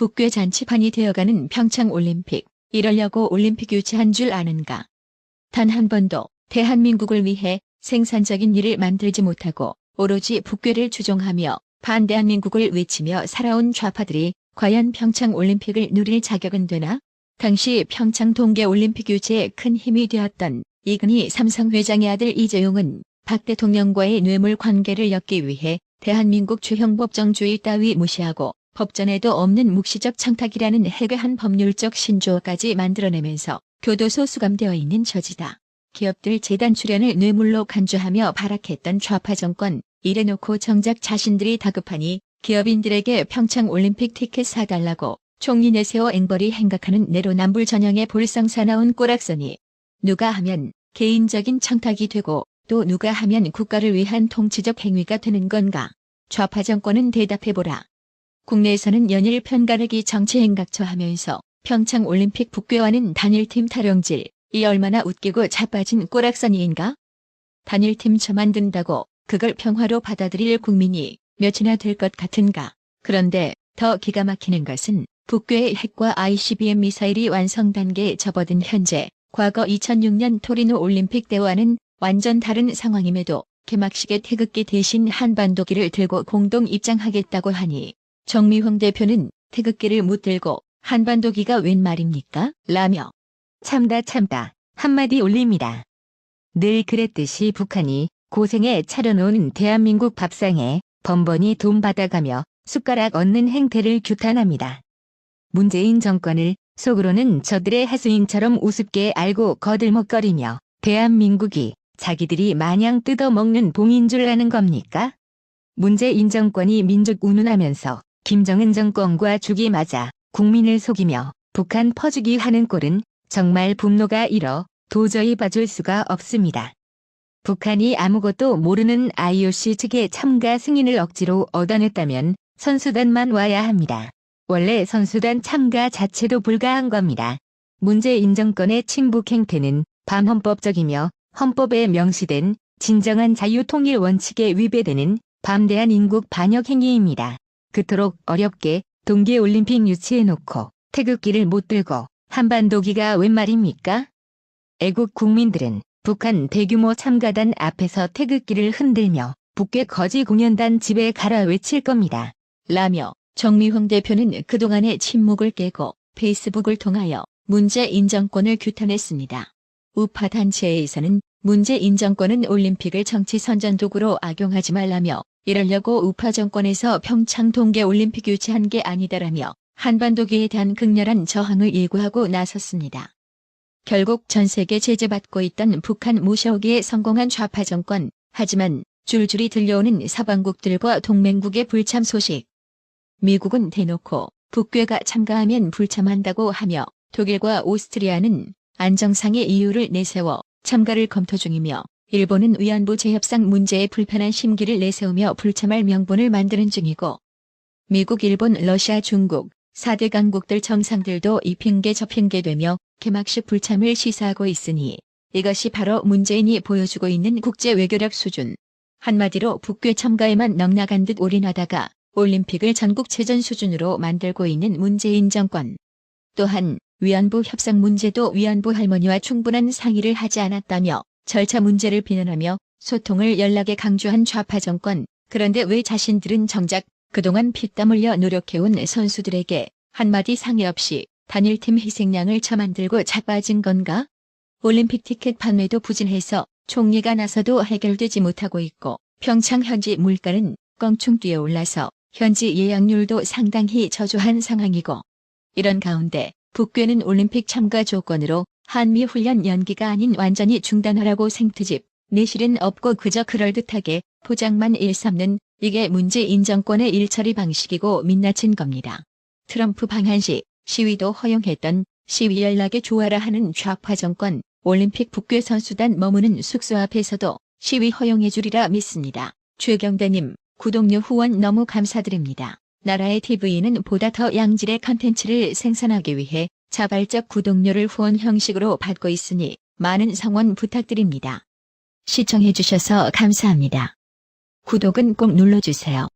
북괴 잔치판이 되어가는 평창올림픽. 이러려고 올림픽 유치한 줄 아는가. 단 한 번도 대한민국을 위해 생산적인 일을 만들지 못하고 오로지 북괴를 추종하며 반대한민국을 외치며 살아온 좌파들이 과연 평창올림픽을 누릴 자격은 되나? 당시 평창 동계올림픽 유치에 큰 힘이 되었던 이근희 삼성 회장의 아들 이재용은 박 대통령과의 뇌물 관계를 엮기 위해 대한민국 주형법정주의 따위 무시하고 법전에도 없는 묵시적 청탁이라는 해괴한 법률적 신조어까지 만들어내면서 교도소 수감되어 있는 처지다. 기업들 재단 출연을 뇌물로 간주하며 발악했던 좌파 정권, 이래놓고 정작 자신들이 다급하니 기업인들에게 평창 올림픽 티켓 사달라고 총리 내세워 앵벌이 행각하는 내로남불 전형의 볼상사나운 꼬락서니 누가 하면 개인적인 청탁이 되고 또 누가 하면 국가를 위한 통치적 행위가 되는 건가? 좌파 정권은 대답해보라. 국내에서는 연일 편가르기 정치 행각처하면서 평창 올림픽 북괴와는 단일팀 타령질, 이 얼마나 웃기고 자빠진 꼬락서니인가? 단일팀 쳐 만든다고 그걸 평화로 받아들일 국민이 몇이나 될 것 같은가? 그런데 더 기가 막히는 것은 북괴의 핵과 ICBM 미사일이 완성 단계에 접어든 현재 과거 2006년 토리노 올림픽 때와는 완전 다른 상황임에도 개막식에 태극기 대신 한반도기를 들고 공동 입장하겠다고 하니 정미홍 대표는 태극기를 못 들고 한반도기가 웬 말입니까? 라며 참다 참다 한마디 올립니다. 늘 그랬듯이 북한이 고생에 차려놓은 대한민국 밥상에 번번이 돈 받아가며 숟가락 얹는 행태를 규탄합니다. 문재인 정권을 속으로는 저들의 하수인처럼 우습게 알고 거들먹거리며 대한민국이 자기들이 마냥 뜯어먹는 봉인 줄 아는 겁니까? 문재인 정권이 민족 운운하면서 김정은 정권과 죽이 맞아 국민을 속이며 북한 퍼주기 하는 꼴은 정말 분노가 일어 도저히 봐줄 수가 없습니다. 북한이 아무것도 모르는 IOC 측의 참가 승인을 억지로 얻어냈다면 선수단만 와야 합니다. 원래 선수단 참가 자체도 불가한 겁니다. 문재인 정권의 친북 행태는 반헌법적이며 헌법에 명시된 진정한 자유통일 원칙에 위배되는 밤대한 인국 반역 행위입니다. 그토록 어렵게 동계올림픽 유치해놓고 태극기를 못 들고 한반도기가 웬 말입니까? 애국 국민들은 북한 대규모 참가단 앞에서 태극기를 흔들며 북괴 거지 공연단 집에 가라 외칠 겁니다. 라며 정미홍 대표는 그동안의 침묵을 깨고 페이스북을 통하여 문재인 정권을 규탄했습니다. 우파 단체에서는 문재인 정권은 올림픽을 정치 선전 도구로 악용하지 말라며 이러려고 우파 정권에서 평창 동계 올림픽 유치한 게 아니다라며 한반도기에 대한 극렬한 저항을 예고하고 나섰습니다. 결국 전 세계 제재받고 있던 북한 모셔오기에 성공한 좌파 정권, 하지만 줄줄이 들려오는 서방국들과 동맹국의 불참 소식. 미국은 대놓고 북괴가 참가하면 불참한다고 하며 독일과 오스트리아는 안정상의 이유를 내세워 참가를 검토 중이며 일본은 위안부 재협상 문제에 불편한 심기를 내세우며 불참할 명분을 만드는 중이고 미국, 일본, 러시아, 중국 4대 강국들 정상들도 이 핑계 저 핑계 되며 개막식 불참을 시사하고 있으니 이것이 바로 문재인이 보여주고 있는 국제 외교력 수준. 한마디로 북괴 참가에만 넉나간 듯 올인하다가 올림픽을 전국체전 수준으로 만들고 있는 문재인 정권. 또한 위안부 협상 문제도 위안부 할머니와 충분한 상의를 하지 않았다며 절차 문제를 비난하며 소통을 연락에 강조한 좌파 정권. 그런데 왜 자신들은 정작 그동안 피땀 흘려 노력해온 선수들에게 한마디 상의 없이 단일팀 희생양을 처만들고 자빠진 건가? 올림픽 티켓 판매도 부진해서 총리가 나서도 해결되지 못하고 있고 평창 현지 물가는 껑충 뛰어올라서 현지 예약률도 상당히 저조한 상황이고 이런 가운데 북괴는 올림픽 참가 조건으로 한미 훈련 연기가 아닌 완전히 중단하라고 생트집 내실은 없고 그저 그럴듯하게 포장만 일삼는 이게 문재인 정권의 일처리 방식이고 민낯인 겁니다. 트럼프 방한 시 시위도 허용했던 시위 연락에 조아라 하는 좌파 정권 올림픽 북괴 선수단 머무는 숙소 앞에서도 시위 허용해주리라 믿습니다. 최경대님 구독료 후원 너무 감사드립니다. 나라의 TV는 보다 더 양질의 컨텐츠를 생산하기 위해 자발적 구독료를 후원 형식으로 받고 있으니 많은 성원 부탁드립니다. 시청해주셔서 감사합니다. 구독은 꼭 눌러주세요.